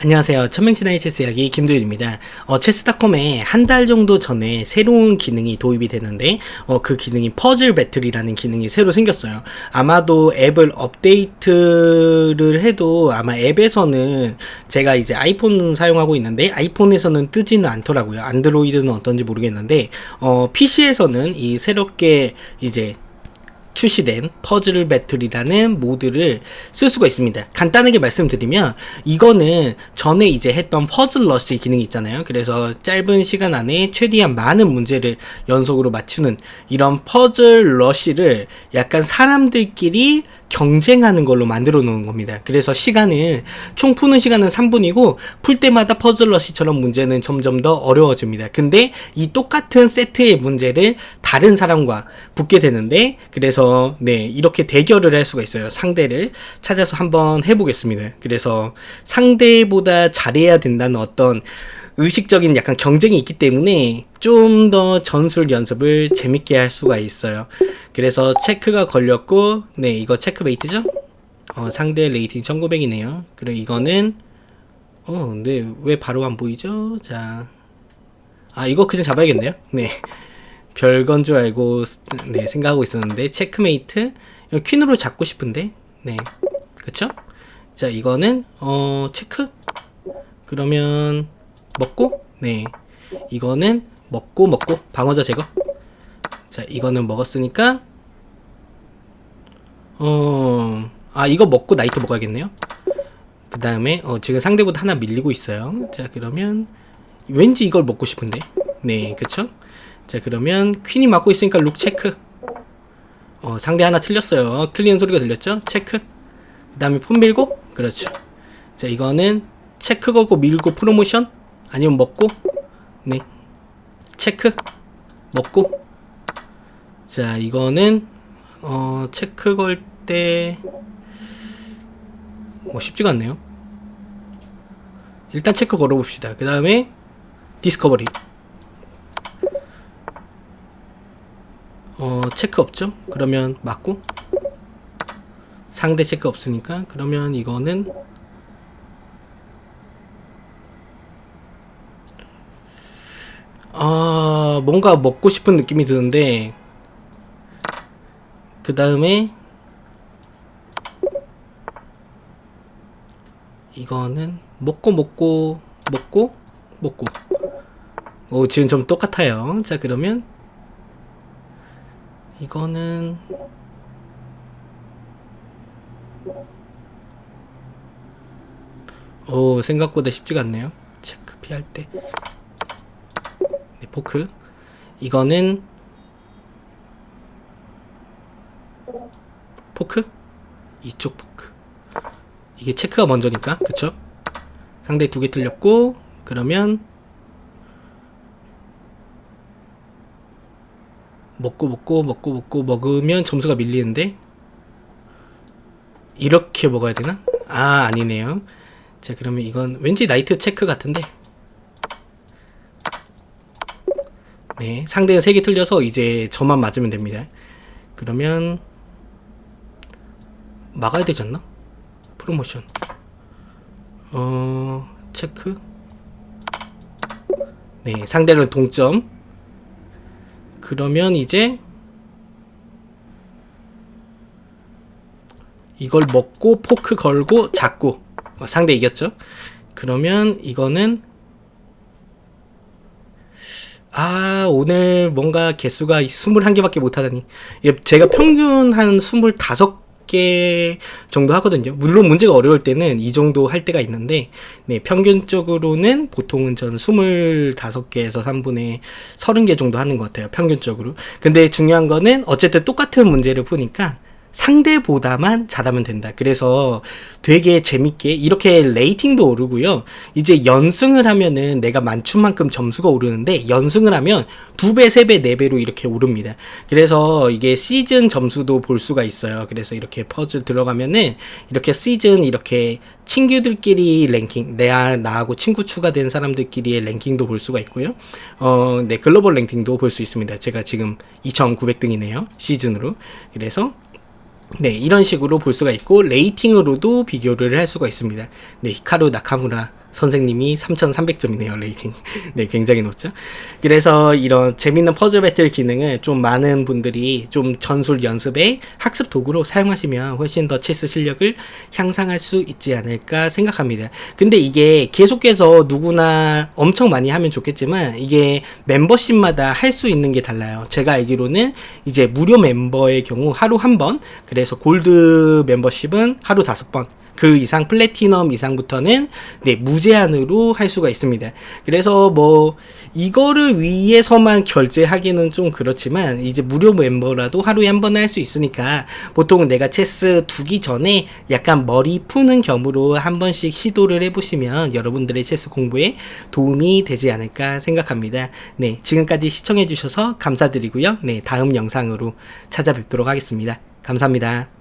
안녕하세요. 천명신화의 체스 이야기 김도일입니다. 어, 체스닷컴에 한 달 정도 전에 새로운 기능이 도입이 됐는데, 어, 그 기능이 퍼즐 배틀이라는 기능이 새로 생겼어요. 아마도 앱을 업데이트를 해도 아마 앱에서는 제가 이제 아이폰 사용하고 있는데, 아이폰에서는 뜨지는 않더라고요. 안드로이드는 어떤지 모르겠는데, 어, PC에서는 이 새롭게 이제 출시된 퍼즐 배틀이라는 모드를 쓸 수가 있습니다. 간단하게 말씀드리면 이거는 전에 이제 했던 퍼즐 러시 기능이 있잖아요. 그래서 짧은 시간 안에 최대한 많은 문제를 연속으로 맞추는 이런 퍼즐 러시를 약간 사람들끼리 경쟁하는 걸로 만들어 놓은 겁니다. 그래서 시간은 총 푸는 시간은 3분이고 풀 때마다 퍼즐 러시처럼 문제는 점점 더 어려워집니다. 근데 이 똑같은 세트의 문제를 다른 사람과 붙게 되는데 그래서 네 이렇게 대결을 할 수가 있어요. 상대를 찾아서 한번 해보겠습니다. 그래서 상대보다 잘해야 된다는 어떤 의식적인 약간 경쟁이 있기 때문에 좀 더 전술 연습을 재밌게 할 수가 있어요. 그래서 체크가 걸렸고, 네, 이거 체크메이트죠? 어, 상대 레이팅 1900이네요. 그리고 이거는, 어, 근데 왜 바로 안 보이죠? 자. 아, 이거 그냥 잡아야겠네요. 네. 별건 줄 알고, 네, 생각하고 있었는데, 체크메이트. 퀸으로 잡고 싶은데, 네. 그쵸? 자, 이거는, 어, 체크? 그러면, 먹고 네. 이거는 먹고 먹고. 방어자 제거. 자 이거는 먹었으니까 어 아 이거 먹고 나이트 먹어야겠네요. 그 다음에 어 지금 상대보다 하나 밀리고 있어요. 자 그러면 왠지 이걸 먹고 싶은데. 네 그쵸? 자 그러면 퀸이 맞고 있으니까 룩 체크. 어 상대 하나 틀렸어요. 틀리는 소리가 들렸죠? 체크. 그 다음에 폰 밀고? 그렇죠. 자 이거는 체크 걸고 밀고 프로모션 아니면 먹고? 네. 체크? 먹고? 자 이거는 어 체크 걸 때 뭐 쉽지가 않네요. 일단 체크 걸어봅시다. 그 다음에 디스커버리. 어 체크 없죠? 그러면 맞고. 상대 체크 없으니까. 그러면 이거는 아, 뭔가 먹고 싶은 느낌이 드는데, 그 다음에, 이거는 먹고, 먹고, 먹고, 먹고. 오, 지금 좀 똑같아요. 자, 그러면, 이거는, 오, 생각보다 쉽지가 않네요. 체크 피할 때. 네, 포크. 이거는 포크? 이쪽 포크. 이게 체크가 먼저니까, 그쵸? 상대 두 개 틀렸고, 그러면 먹고 먹고 먹고 먹고 먹으면 점수가 밀리는데 이렇게 먹어야 되나? 아 아니네요. 자 그러면 이건 왠지 나이트 체크 같은데 네, 상대는 3개 틀려서 이제 저만 맞으면 됩니다. 그러면 막아야 되지 않나? 프로모션. 어, 체크. 네, 상대는 동점. 그러면 이제 이걸 먹고 포크 걸고 잡고 어, 상대 이겼죠? 그러면 이거는 아, 오늘 뭔가 개수가 21개밖에 못하다니. 예, 제가 평균 한 25개 정도 하거든요. 물론 문제가 어려울 때는 이 정도 할 때가 있는데, 네, 평균적으로는 보통은 저는 25개에서 3분의 30개 정도 하는 것 같아요. 평균적으로. 근데 중요한 거는 어쨌든 똑같은 문제를 푸니까 상대보다만 잘하면 된다. 그래서 되게 재밌게 이렇게 레이팅도 오르고요. 이제 연승을 하면은 내가 만춘 만큼 점수가 오르는데 연승을 하면 두 배, 세 배, 네 배로 이렇게 오릅니다. 그래서 이게 시즌 점수도 볼 수가 있어요. 그래서 이렇게 퍼즐 들어가면은 이렇게 시즌 이렇게 친구들끼리 랭킹, 내가 나하고 친구 추가된 사람들끼리의 랭킹도 볼 수가 있고요. 어, 네 글로벌 랭킹도 볼 수 있습니다. 제가 지금 2,900등이네요. 시즌으로. 그래서 네, 이런 식으로 볼 수가 있고 레이팅으로도 비교를 할 수가 있습니다. 네, 히카루 나카무라 선생님이 3,300점이네요, 레이팅. 네, 굉장히 높죠. 그래서 이런 재밌는 퍼즐 배틀 기능을 좀 많은 분들이 좀 전술 연습에 학습 도구로 사용하시면 훨씬 더 체스 실력을 향상할 수 있지 않을까 생각합니다. 근데 이게 계속해서 누구나 엄청 많이 하면 좋겠지만 이게 멤버십마다 할 수 있는 게 달라요. 제가 알기로는 이제 무료 멤버의 경우 하루 한 번, 그래서 골드 멤버십은 하루 다섯 번, 그 이상 플래티넘 이상부터는 네 무제한으로 할 수가 있습니다. 그래서 뭐 이거를 위해서만 결제하기는 좀 그렇지만 이제 무료 멤버라도 하루에 한 번 할 수 있으니까 보통 내가 체스 두기 전에 약간 머리 푸는 겸으로 한 번씩 시도를 해보시면 여러분들의 체스 공부에 도움이 되지 않을까 생각합니다. 네 지금까지 시청해주셔서 감사드리고요. 네 다음 영상으로 찾아뵙도록 하겠습니다. 감사합니다.